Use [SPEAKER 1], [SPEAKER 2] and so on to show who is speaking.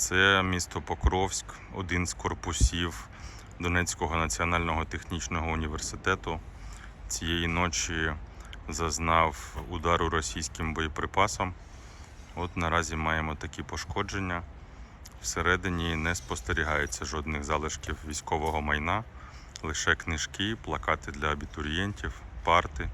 [SPEAKER 1] Це місто Покровськ, один з корпусів Донецького національного технічного університету. Цієї ночі зазнав удару російським боєприпасом. От наразі маємо такі пошкодження. Всередині не спостерігається жодних залишків військового майна, лише книжки, плакати для абітурієнтів, парти.